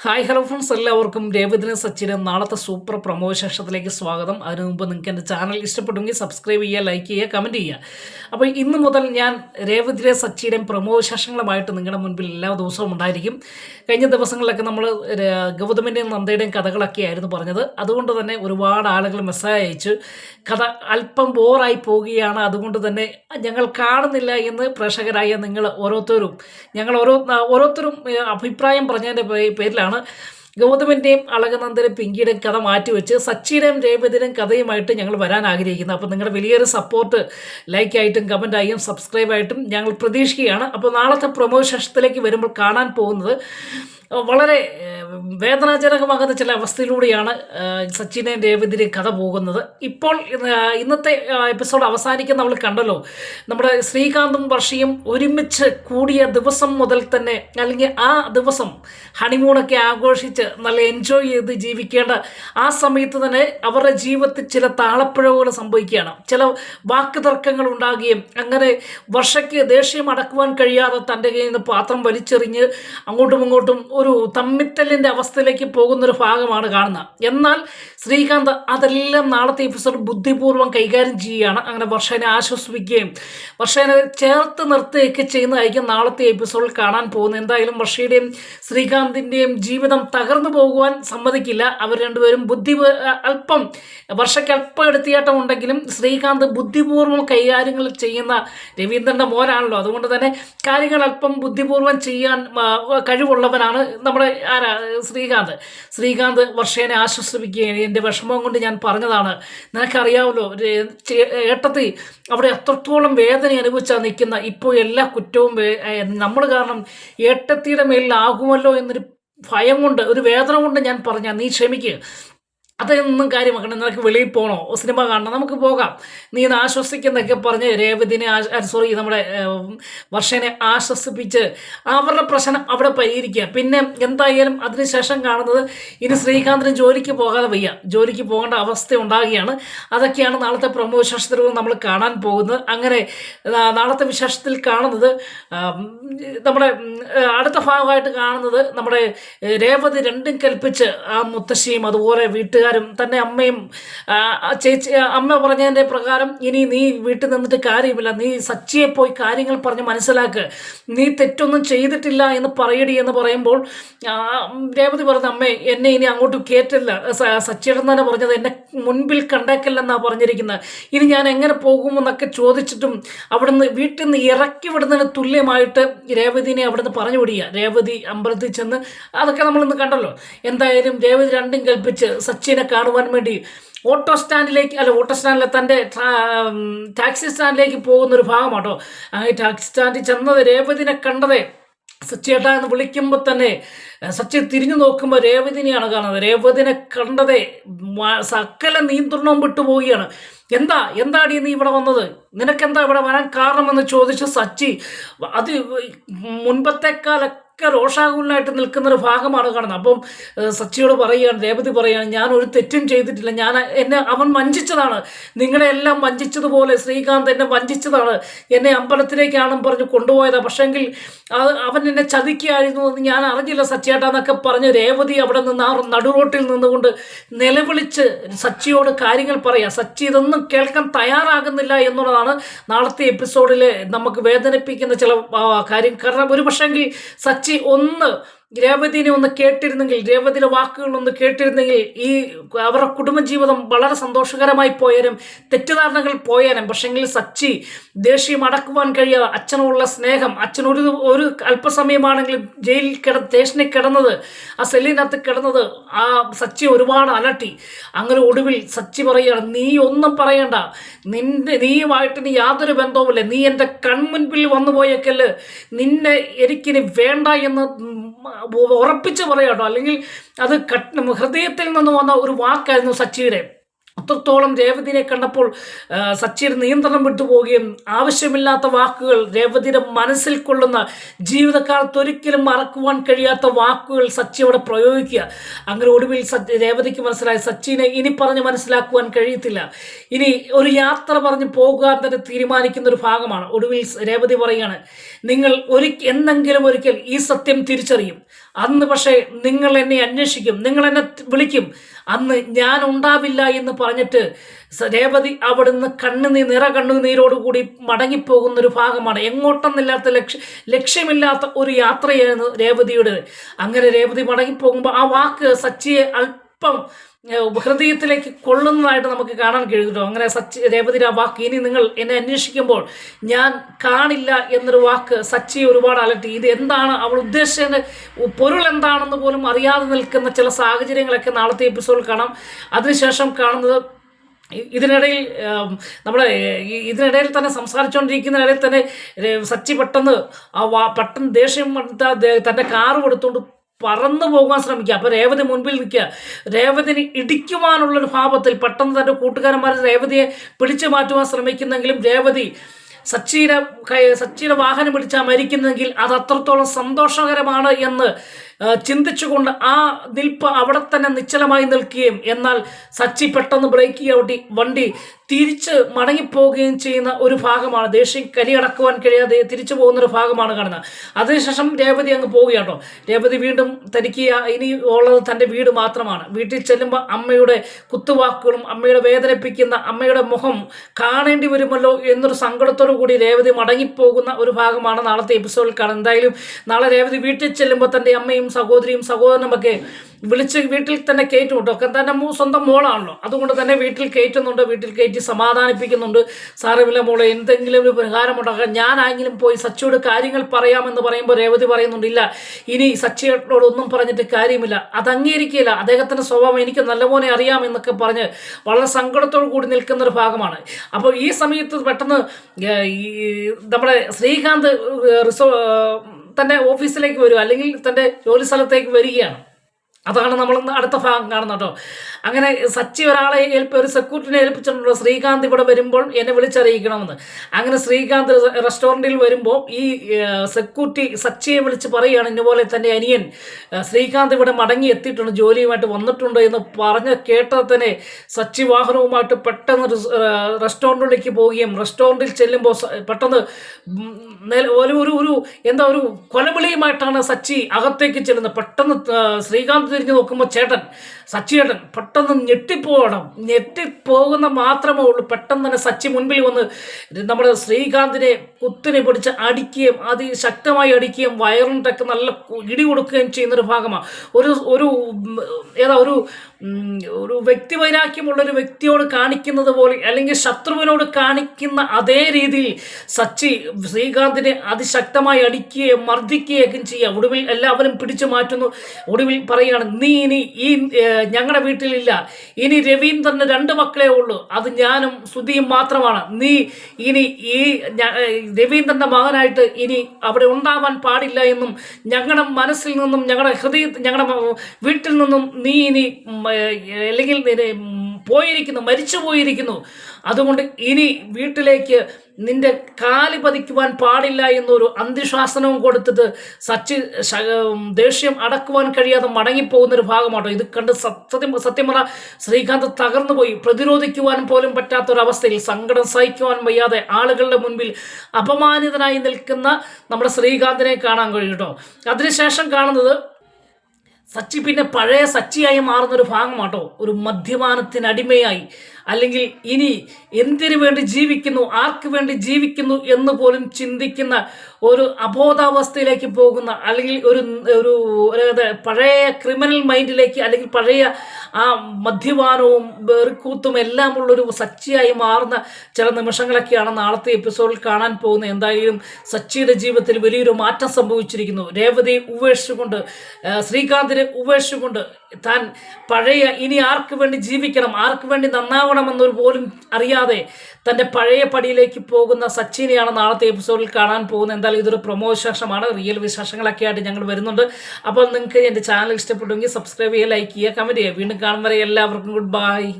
Hi hello friends എല്ലാവർക്കും രേവതിന് സച്ചിന് നാളത്തെ super promo വിശേഷത്തിലേക്ക് സ്വാഗതം. അതിനു മുമ്പ് നിങ്ങൾക്ക് എന്റെ ചാനൽ ഇഷ്ടപ്പെട്ടെങ്കിൽ സബ്സ്ക്രൈബ് ചെയ്യുക ലൈക്ക് ചെയ്യുക കമന്റ് ചെയ്യുക. അപ്പോൾ ഇന്ന് മുതൽ ഞാൻ രേവതിരെ സച്ചിയുടെയും പ്രമോ വിശേഷങ്ങളുമായിട്ട് നിങ്ങളുടെ മുൻപിൽ എല്ലാ ദിവസവും ഉണ്ടായിരിക്കും. കഴിഞ്ഞ ദിവസങ്ങളിലൊക്കെ നമ്മൾ ഗൗതമിന്റെയും നന്ദയുടെയും കഥകളൊക്കെ ആയിരുന്നു പറഞ്ഞത്. അതുകൊണ്ട് തന്നെ ഒരുപാട് ആളുകൾ മെസ്സേജ് അയച്ചു. കഥ അല്പം ബോറായി പോവുകയാണ് അതുകൊണ്ട് തന്നെ ഞങ്ങൾ കാണുന്നില്ല എന്ന് പ്രേക്ഷകരായ നിങ്ങൾ ഓരോരുത്തരും ഞങ്ങൾ ഓരോ ഓരോരുത്തരും അഭിപ്രായം പറഞ്ഞതിന്റെ പേ- പേരിലാണ് ഗൗതമിന്റെയും അളകനന്ദനും പിങ്കിയുടെയും കഥ മാറ്റിവെച്ച് സച്ചിയുടെയും രേവതിയുടെയും കഥയുമായിട്ട് ഞങ്ങൾ വരാൻ ആഗ്രഹിക്കുന്നത് അപ്പോൾ നിങ്ങളുടെ വലിയൊരു സപ്പോർട്ട് ലൈക്കായിട്ടും കമന്റായും സബ്സ്ക്രൈബായിട്ടും ഞങ്ങൾ പ്രതീക്ഷിക്കുകയാണ്. അപ്പോൾ നാളത്തെ പ്രൊമോഷത്തിലേക്ക് വരുമ്പോൾ കാണാൻ പോകുന്നത് വളരെ വേദനാജനകമാകുന്ന ചില അവസ്ഥയിലൂടെയാണ് സച്ചിനെ രേവതിയുടെയും കഥ പോകുന്നത്. ഇപ്പോൾ ഇന്നത്തെ എപ്പിസോഡ് അവസാനിക്കുന്ന നമ്മൾ കണ്ടല്ലോ. നമ്മുടെ ശ്രീകാന്തും വർഷിയും ഒരുമിച്ച് കൂടിയ ദിവസം മുതൽ തന്നെ അല്ലെങ്കിൽ ആ ദിവസം ഹണിമൂണൊക്കെ ആഘോഷിച്ച് നല്ല എൻജോയ് ചെയ്ത് ജീവിക്കേണ്ട ആ സമയത്ത് തന്നെ അവരുടെ ജീവിതത്തിൽ ചില താളപ്പിഴവുകൾ സംഭവിക്കുകയാണ്. ചില വാക്ക് തർക്കങ്ങൾ ഉണ്ടാകുകയും അങ്ങനെ വർഷയ്ക്ക് ദേഷ്യം അടക്കുവാൻ കഴിയാതെ തന്റെ കയ്യിൽ നിന്ന് പാത്രം വലിച്ചെറിഞ്ഞ് അങ്ങോട്ടും ഇങ്ങോട്ടും ഒരു തമ്മിത്തല്ലിന്റെ അവസ്ഥയിലേക്ക് പോകുന്നൊരു ഭാഗമാണ് കാണുന്നത്. എന്നാൽ ശ്രീകാന്ത് അതെല്ലാം നാളത്തെ എപ്പിസോഡ് ബുദ്ധിപൂർവം കൈകാര്യം ചെയ്യുകയാണ്. അങ്ങനെ വർഷേനെ ആശ്വസിപ്പിക്കുകയും വർഷേനെ ചേർത്ത് നിർത്തുകയൊക്കെ ചെയ്യുന്നതായിരിക്കും നാളത്തെ എപ്പിസോഡിൽ കാണാൻ പോകുന്നത്. എന്തായാലും വർഷയുടെയും ശ്രീകാന്തിന്റെയും ജീവിതം തകർന്നു പോകുവാൻ സമ്മതിക്കില്ല. അവർ രണ്ടുപേരും ബുദ്ധി അല്പം വർഷയ്ക്ക് അല്പം എടുത്തിയാട്ടം ഉണ്ടെങ്കിലും ശ്രീകാന്ത് ബുദ്ധിപൂർവം കൈകാര്യങ്ങൾ ചെയ്യുന്ന രവീന്ദ്രന്റെ മോനാണല്ലോ. അതുകൊണ്ട് തന്നെ കാര്യങ്ങൾ അല്പം ബുദ്ധിപൂർവം ചെയ്യാൻ കഴിവുള്ളവനാണ് നമ്മുടെ ആരാ ശ്രീകാന്ത്. ശ്രീകാന്ത് വർഷേനെ ആശ്വസിപ്പിക്കുകയാണ്. എന്റെ വിഷമം കൊണ്ട് ഞാൻ പറഞ്ഞതാണ്. നിനക്കറിയാമല്ലോ ഏട്ടത്തി അവിടെ എത്രത്തോളം വേദന അനുഭവിച്ചാൽ നിൽക്കുന്ന ഇപ്പോൾ എല്ലാ കുറ്റവും നമ്മൾ കാരണം ഏട്ടത്തിയുടെ മേലിലാകുമല്ലോ എന്നൊരു ഭയം കൊണ്ട് ഒരു വേദന കൊണ്ട് ഞാൻ പറഞ്ഞ നീ ക്ഷമിക്കുക അതൊന്നും കാര്യമാക്കണം നിനക്ക് വെളിയിൽ പോകണോ സിനിമ കാണണം. നമുക്ക് പോകാം. നീ ഇത് ആശ്വസിക്കുന്നൊക്കെ പറഞ്ഞ് രേവതിനെ സോറി നമ്മുടെ വർഷനെ ആശ്വസിപ്പിച്ച് അവരുടെ പ്രശ്നം അവിടെ പരിഹരിക്കുക. പിന്നെ എന്തായാലും അതിനുശേഷം കാണുന്നത് ഇനി ശ്രീകാന്തിന് ജോലിക്ക് പോകാതെ വയ്യ. ജോലിക്ക് പോകേണ്ട അവസ്ഥ ഉണ്ടാകുകയാണ്. അതൊക്കെയാണ് നാളത്തെ പ്രമോ വിശേഷത്തിലൂടെ നമ്മൾ കാണാൻ പോകുന്നത്. അങ്ങനെ നാളത്തെ വിശേഷത്തിൽ കാണുന്നത് നമ്മുടെ അടുത്ത ഭാഗമായിട്ട് കാണുന്നത് നമ്മുടെ രേവതി രണ്ടും കൽപ്പിച്ച് ആ മുത്തശ്ശിയും അതുപോലെ വീട്ടുകാരും തന്റെ അമ്മയും ചേച്ചി അമ്മ പറഞ്ഞതിന്റെ പ്രകാരം ഇനി നീ വീട്ടിൽ നിന്നിട്ട് കാര്യമില്ല. നീ സച്ചിയെ പോയി കാര്യങ്ങൾ പറഞ്ഞ് മനസ്സിലാക്ക്. നീ തെറ്റൊന്നും ചെയ്തിട്ടില്ല എന്ന് പറയടി എന്ന് പറയുമ്പോൾ രേവതി പറഞ്ഞ അമ്മേ എന്നെ ഇനി അങ്ങോട്ട് കയറ്റില്ല സച്ചിയുടെ തന്നെ പറഞ്ഞത് എന്നെ മുൻപിൽ കണ്ടേക്കില്ലെന്നാണ് പറഞ്ഞിരിക്കുന്നത് ഇനി ഞാൻ എങ്ങനെ പോകുമെന്നൊക്കെ ചോദിച്ചിട്ടും അവിടുന്ന് വീട്ടിൽ നിന്ന് ഇറക്കി വിടുന്നതിന് തുല്യമായിട്ട് രേവതിനെ അവിടുന്ന് പറഞ്ഞു വിടുക രേവതി അമ്പലത്തിൽ ചെന്ന് അതൊക്കെ നമ്മളിന്ന് കണ്ടല്ലോ. എന്തായാലും രേവതി രണ്ടും കൽപ്പിച്ച് സച്ചിനെ കാണുവാൻ വേണ്ടി ഓട്ടോ സ്റ്റാൻഡിലേക്ക് അല്ല ഓട്ടോ സ്റ്റാൻഡിലെ തന്റെ ടാക്സി സ്റ്റാൻഡിലേക്ക് പോകുന്ന ഒരു ഭാഗമാട്ടോ. ആ ടാക്സി സ്റ്റാൻഡിൽ ചെന്നത് രേവതിനെ കണ്ടതേ. സച്ചേട്ടാ എന്ന് വിളിക്കുമ്പോൾ തന്നെ സച്ചി തിരിഞ്ഞു നോക്കുമ്പോൾ രേവതിനെയാണ് കാണുന്നത്. രേവതിനെ കണ്ടതേ സക്കല സകല നിയന്ത്രണവും വിട്ടുപോവുകയാണ്. എന്താ എന്താടി നീ ഇവിടെ വന്നത്? നിനക്കെന്താ ഇവിടെ വരാൻ കാരണമെന്ന് ചോദിച്ച സച്ചി അത് മുൻപത്തെക്കാലൊക്കെ രോഷാകുലനായിട്ട് നിൽക്കുന്ന ഒരു ഭാഗമാണ് കാണുന്നത്. അപ്പം സച്ചിയോട് പറയുകയാണ് രേവതി പറയുകയാണ് ഞാൻ ഒരു തെറ്റും ചെയ്തിട്ടില്ല. ഞാൻ എന്നെ അവൻ വഞ്ചിച്ചതാണ്. നിങ്ങളെ എല്ലാം വഞ്ചിച്ചതുപോലെ ശ്രീകാന്ത് എന്നെ വഞ്ചിച്ചതാണ്. എന്നെ അമ്പലത്തിലേക്കാണെന്ന് പറഞ്ഞ് കൊണ്ടുപോയത്. പക്ഷെങ്കിൽ അത് അവൻ എന്നെ ചതിക്കുകയായിരുന്നു എന്ന് ഞാൻ അറിഞ്ഞില്ല സച്ചിയേട്ടാന്നൊക്കെ പറഞ്ഞ് രേവതി അവിടെ നിന്ന് ആ നടുറോട്ടിൽ നിന്നുകൊണ്ട് നിലവിളിച്ച് സച്ചിയോട് കാര്യങ്ങൾ പറയാം. സച്ചി ഇതൊന്നും കേൾക്കാൻ തയ്യാറാകുന്നില്ല എന്നുള്ളതാണ് നാളത്തെ എപ്പിസോഡിൽ നമുക്ക് വേദനിപ്പിക്കുന്ന ചില കാര്യം. കാരണം ഒരു പക്ഷെങ്കിൽ സച്ചി ഒന്ന് രേവതിനെ ഒന്ന് കേട്ടിരുന്നെങ്കിൽ രേവതിയുടെ വാക്കുകൾ ഒന്ന് കേട്ടിരുന്നെങ്കിൽ ഈ അവരുടെ കുടുംബജീവിതം വളരെ സന്തോഷകരമായി പോയാലും തെറ്റിദ്ധാരണകൾ പോയാലും പക്ഷെങ്കിൽ സച്ചി ദേഷ്യം അടക്കുവാൻ കഴിയാതെ അച്ഛനോടുള്ള സ്നേഹം അച്ഛൻ ഒരു ഒരു അല്പസമയമാണെങ്കിലും ജയിലിൽ കിട സ്റ്റേഷനിൽ കിടന്നത് ആ സെല്ലിനകത്ത് കിടന്നത് ആ സച്ചി ഒരുപാട് അലട്ടി. അങ്ങനെ ഒടുവിൽ സച്ചി പറയുകയാണ് നീ ഒന്നും പറയണ്ട. നിന്റെ നീയുമായിട്ട് നീ യാതൊരു ബന്ധവുമില്ല. നീ എന്റെ കൺമുൻപിൽ വന്നു പോയേക്കൽ നിന്നെ എനിക്കിനി വേണ്ട എന്ന് ഉറപ്പിച്ച് പറയാട്ടോ അല്ലെങ്കിൽ അത് ഹൃദയത്തിൽ നിന്ന് വന്ന ഒരു വാക്കായിരുന്നു സച്ചിയുടെ. അത്രത്തോളം രേവതിനെ കണ്ടപ്പോൾ സച്ചിൻ നിയന്ത്രണം വിട്ടുപോവുകയും ആവശ്യമില്ലാത്ത വാക്കുകൾ രേവതിയുടെ മനസ്സിൽ കൊള്ളുന്ന ജീവിതകാലത്ത് ഒരിക്കലും മറക്കുവാൻ കഴിയാത്ത വാക്കുകൾ സച്ചി അവിടെ പ്രയോഗിക്കുക. അങ്ങനെ ഒടുവിൽ രേവതിക്ക് മനസ്സിലായി സച്ചിനെ ഇനി പറഞ്ഞ് മനസ്സിലാക്കുവാൻ കഴിയത്തില്ല. ഇനി ഒരു യാത്ര പറഞ്ഞ് പോകുക തന്നെ തീരുമാനിക്കുന്ന ഒരു ഭാഗമാണ്. ഒടുവിൽ രേവതി പറയുകയാണ് നിങ്ങൾ ഒരിക്കൽ എന്നെങ്കിലും ഒരിക്കൽ ഈ സത്യം തിരിച്ചറിയും. അന്ന് പക്ഷേ നിങ്ങൾ എന്നെ അന്വേഷിക്കും നിങ്ങൾ എന്നെ വിളിക്കും. അന്ന് ഞാൻ ഉണ്ടാവില്ല എന്ന് പറഞ്ഞിട്ട് രേവതി അവിടുന്ന് കണ്ണുനീ നിറ കണ്ണുനീരോടുകൂടി മടങ്ങിപ്പോകുന്ന ഒരു ഭാഗമാണ്. എങ്ങോട്ടെന്നില്ലാത്ത ലക്ഷ്യ ലക്ഷ്യമില്ലാത്ത ഒരു യാത്രയായിരുന്നു രേവതിയുടെ. അങ്ങനെ രേവതി മടങ്ങിപ്പോകുമ്പോൾ ആ വാക്ക് സച്ചിയെ അല്പം ഹൃദയത്തിലേക്ക് കൊള്ളുന്നതായിട്ട് നമുക്ക് കാണാൻ കഴിയുമല്ലോ അങ്ങനെ സച്ചി രേവതിയുടെ ആ വാക്ക് ഇനി നിങ്ങൾ എന്നെ അന്വേഷിക്കുമ്പോൾ ഞാൻ കാണില്ല എന്നൊരു വാക്ക് സച്ചിയെ ഒരുപാട് അലട്ടി. ഇത് എന്താണ്? അവൾ ഉദ്ദേശിച്ചത് പൊരുൾ എന്താണെന്ന് പോലും അറിയാതെ നിൽക്കുന്ന ചില സാഹചര്യങ്ങളൊക്കെ നാളത്തെ എപ്പിസോഡിൽ കാണാം. അതിനുശേഷം കാണുന്നത് ഇതിനിടയിൽ നമ്മുടെ ഇതിനിടയിൽ തന്നെ സംസാരിച്ചുകൊണ്ടിരിക്കുന്നതിനിടയിൽ തന്നെ സച്ചി പെട്ടെന്ന് ആ വാ പെട്ടെന്ന് ദേഷ്യം തന്നെ കാറ് കൊടുത്തുകൊണ്ട് പറന്നു പോകാൻ ശ്രമിക്കുക. അപ്പോൾ രേവതി മുൻപിൽ നിൽക്കുക. രേവതിനെ ഇടിക്കുവാനുള്ളൊരു ഭാവത്തിൽ പെട്ടെന്ന് തന്റെ കൂട്ടുകാരന്മാർ രേവതിയെ പിടിച്ചു മാറ്റുവാൻ ശ്രമിക്കുന്നെങ്കിലും രേവതി സച്ചിയുടെ സച്ചിയുടെ വാഹനം പിടിച്ചാൽ മരിക്കുന്നെങ്കിൽ അത് അത്രത്തോളം സന്തോഷകരമാണ് എന്ന് ചിന്തിച്ചുകൊണ്ട് ആ നിൽപ്പ് അവിടെ തന്നെ നിശ്ചലമായി നിൽക്കുകയും എന്നാൽ സച്ചി പെട്ടെന്ന് ബ്രേക്ക് ചവിട്ടി വണ്ടി തിരിച്ച് മടങ്ങിപ്പോവുകയും ചെയ്യുന്ന ഒരു ഭാഗമാണ്. ദേഷ്യം കലിയടക്കുവാൻ കഴിയാതെ തിരിച്ചു പോകുന്ന ഒരു ഭാഗമാണ് കാണുന്നത്. അതിനുശേഷം രേവതി അങ്ങ് പോവുകയാട്ടോ രേവതി വീണ്ടും തനിക്ക് ഇനി ഉള്ളത് തന്റെ വീട് മാത്രമാണ്. വീട്ടിൽ ചെല്ലുമ്പോൾ അമ്മയുടെ കുത്തുവാക്കുകളും അമ്മയുടെ വേദനിപ്പിക്കുന്ന അമ്മയുടെ മുഖം കാണേണ്ടി വരുമല്ലോ എന്നൊരു സങ്കടത്തോടു കൂടി രേവതി മടങ്ങിപ്പോകുന്ന ഒരു ഭാഗമാണ് നാളത്തെ എപ്പിസോഡിൽ കാണുന്നത്. എന്തായാലും നാളെ രേവതി വീട്ടിൽ ചെല്ലുമ്പോൾ തന്റെ അമ്മയും സഹോദരിയും സഹോദരനുമൊക്കെ വിളിച്ച് വീട്ടിൽ തന്നെ ഒക്കെ തന്റെ മൂ സ്വന്തം മോളാണല്ലോ. അതുകൊണ്ട് തന്നെ വീട്ടിൽ കയറ്റുന്നുണ്ട് വീട്ടിൽ കയറ്റി സമാധാനിപ്പിക്കുന്നുണ്ട്. സാരമില്ല മോളെ എന്തെങ്കിലും ഒരു പരിഹാരമുണ്ടാക്കാൻ ഞാനായെങ്കിലും പോയി സച്ചിയോട് കാര്യങ്ങൾ പറയാമെന്ന് പറയുമ്പോൾ രേവതി പറയുന്നുണ്ട് ഇല്ല ഇനി സച്ചിയോട് ഒന്നും പറഞ്ഞിട്ട് കാര്യമില്ല. അത് അംഗീകരിക്കില്ല അദ്ദേഹത്തിന്റെ സ്വഭാവം എനിക്ക് നല്ലപോലെ അറിയാമെന്നൊക്കെ പറഞ്ഞ് വളരെ സങ്കടത്തോടു കൂടി നിൽക്കുന്ന ഒരു ഭാഗമാണ്. അപ്പോൾ ഈ സമയത്ത് പെട്ടെന്ന് ഈ നമ്മുടെ ശ്രീകാന്ത് റിസോ തന്റെ ഓഫീസിലേക്ക് വരും അല്ലെങ്കിൽ തന്റെ ജോലി സ്ഥലത്തേക്ക് വരികയാണ്. അതാണ് നമ്മൾ അടുത്ത ഭാഗം കാണുന്നത് കേട്ടോ. അങ്ങനെ സച്ചി ഒരാളെ ഏൽപ്പ ഒരു സെക്യൂരിറ്റിനെ ഏൽപ്പിച്ചിട്ടുണ്ടോ. ശ്രീകാന്ത് ഇവിടെ വരുമ്പോൾ എന്നെ വിളിച്ചറിയിക്കണമെന്ന്. അങ്ങനെ ശ്രീകാന്ത് റെസ്റ്റോറന്റിൽ വരുമ്പോൾ ഈ സെക്യൂരിറ്റി സച്ചിയെ വിളിച്ച് പറയുകയാണ് ഇന്നുപോലെ തന്റെ അനിയൻ ശ്രീകാന്ത് ഇവിടെ മടങ്ങി എത്തിയിട്ടുണ്ട് ജോലിയുമായിട്ട് വന്നിട്ടുണ്ട് എന്ന് പറഞ്ഞ് കേട്ടത് തന്നെ സച്ചി വാഹനവുമായിട്ട് പെട്ടെന്ന് റെസ്റ്റോറന്റിലേക്ക് പോവുകയും റെസ്റ്റോറന്റിൽ ചെല്ലുമ്പോൾ പെട്ടെന്ന് ഒരു ഒരു എന്താ ഒരു കൊലവിളിയുമായിട്ടാണ് സച്ചി അകത്തേക്ക് ചെല്ലുന്നത്. പെട്ടെന്ന് ശ്രീകാന്ത് തിരിഞ്ഞ് നോക്കുമ്പോൾ ചേട്ടൻ സച്ചിയേട്ടൻ പെട്ടെന്ന് ഞെട്ടിപ്പോകണം ഞെട്ടിപ്പോകുന്ന മാത്രമേ ഉള്ളൂ. പെട്ടെന്ന് തന്നെ സച്ചി മുൻപിൽ വന്ന് നമ്മുടെ ശ്രീകാന്തിനെ കുത്തിനെ പിടിച്ച് അടിക്കുകയും അതിശക്തമായി അടിക്കുകയും വയറിന്റെ ഒക്കെ നല്ല ഇടി കൊടുക്കുകയും ചെയ്യുന്നൊരു ഭാഗമാണ് ഒരു ഒരു ഏതാ ഒരു ഒരു വ്യക്തിവൈരാഗ്യമുള്ളൊരു ഒരു വ്യക്തിയോട് കാണിക്കുന്നത് പോലെ അല്ലെങ്കിൽ ശത്രുവിനോട് കാണിക്കുന്ന അതേ രീതിയിൽ സച്ചി ശ്രീകാന്തിനെ അതിശക്തമായി അടിക്കുകയും മർദ്ദിക്കുകയൊക്കെ ചെയ്യുക ഒടുവിൽ എല്ലാവരും പിടിച്ചു മാറ്റുന്നു. ഒടുവിൽ പറയുകയാണ് നീ ഇനി ഈ ഞങ്ങളുടെ വീട്ടിലില്ല. ഇനി രവീന്ദ്രന് രണ്ട് മക്കളേ ഉള്ളൂ. അത് ഞാനും സുധിയും മാത്രമാണ്. നീ ഇനി ഈ രവീന്ദ്രന്റെ മകനായിട്ട് ഇനി അവിടെ ഉണ്ടാവാൻ പാടില്ല എന്നും ഞങ്ങളുടെ മനസ്സിൽ നിന്നും ഞങ്ങളുടെ ഹൃദയ ഞങ്ങളുടെ വീട്ടിൽ നിന്നും നീ ഇനി അല്ലെങ്കിൽ പോയിരിക്കുന്നു മരിച്ചു പോയിരിക്കുന്നു. അതുകൊണ്ട് ഇനി വീട്ടിലേക്ക് നിന്റെ കാൽ പതിക്കുവാൻ പാടില്ല എന്നൊരു അന്തിശാസനവും കൊടുത്തിട്ട് സച്ചി ദേഷ്യം അടക്കുവാൻ കഴിയാതെ മടങ്ങിപ്പോകുന്ന ഒരു ഭാഗമാട്ടോ. ഇത് കണ്ട് സത്യം സത്യം ശ്രീകാന്ത് തകർന്നു പോയി പ്രതിരോധിക്കുവാൻ പോലും പറ്റാത്തൊരവസ്ഥയിൽ സങ്കടം സഹിക്കുവാൻ വയ്യാതെ ആളുകളുടെ മുൻപിൽ അപമാനിതനായി നിൽക്കുന്ന നമ്മുടെ ശ്രീകാന്തിനെ കാണാൻ കഴിയും കേട്ടോ. അതിനുശേഷം കാണുന്നത് സച്ചി പിന്നെ പഴയ സച്ചിയായി മാറുന്നൊരു ഭാഗമാട്ടോ. ഒരു മദ്യപാനത്തിനടിമയായി അല്ലെങ്കിൽ ഇനി എന്തിനു വേണ്ടി ജീവിക്കുന്നു ആർക്ക് വേണ്ടി ജീവിക്കുന്നു എന്ന് പോലും ചിന്തിക്കുന്ന ഒരു അബോധാവസ്ഥയിലേക്ക് പോകുന്ന അല്ലെങ്കിൽ ഒരു ഒരു പഴയ ക്രിമിനൽ മൈൻഡിലേക്ക് അല്ലെങ്കിൽ പഴയ ആ മദ്യപാനവും വെറുക്കൂത്തും എല്ലാം ഉള്ളൊരു സച്ചിയായി മാറുന്ന ചില നിമിഷങ്ങളൊക്കെയാണ് നാളത്തെ എപ്പിസോഡിൽ കാണാൻ പോകുന്നത് എന്തായാലും സച്ചിയുടെ ജീവിതത്തിൽ വലിയൊരു മാറ്റം സംഭവിച്ചിരിക്കുന്നു. രേവതിയെ ഉപേക്ഷിച്ചുകൊണ്ട് ശ്രീകാന്തിനെ ഉപേക്ഷിച്ചുകൊണ്ട് താൻ പഴയ ഇനി ആർക്ക് വേണ്ടി ജീവിക്കണം? ആർക്ക് വേണ്ടി നന്നാവണമെന്നൊരു പോലും അറിയാതെ തന്റെ പഴയ പടിയിലേക്ക് പോകുന്ന സച്ചിനെയാണ് നാളത്തെ എപ്പിസോഡിൽ കാണാൻ പോകുന്നത്. എന്തായാലും ഇതൊരു പ്രൊമോ വിശേഷമാണ്. റിയൽ വിശേഷങ്ങളൊക്കെ ആയിട്ട് ഞങ്ങൾ വരുന്നുണ്ട്. അപ്പോൾ നിങ്ങൾക്ക് എന്റെ ചാനൽ ഇഷ്ടപ്പെട്ടെങ്കിൽ സബ്സ്ക്രൈബ് ചെയ്യുക ലൈക്ക് ചെയ്യുക കമന്റ് ചെയ്യുക. വീണ്ടും കാണും വരെ എല്ലാവർക്കും ഗുഡ് ബൈ.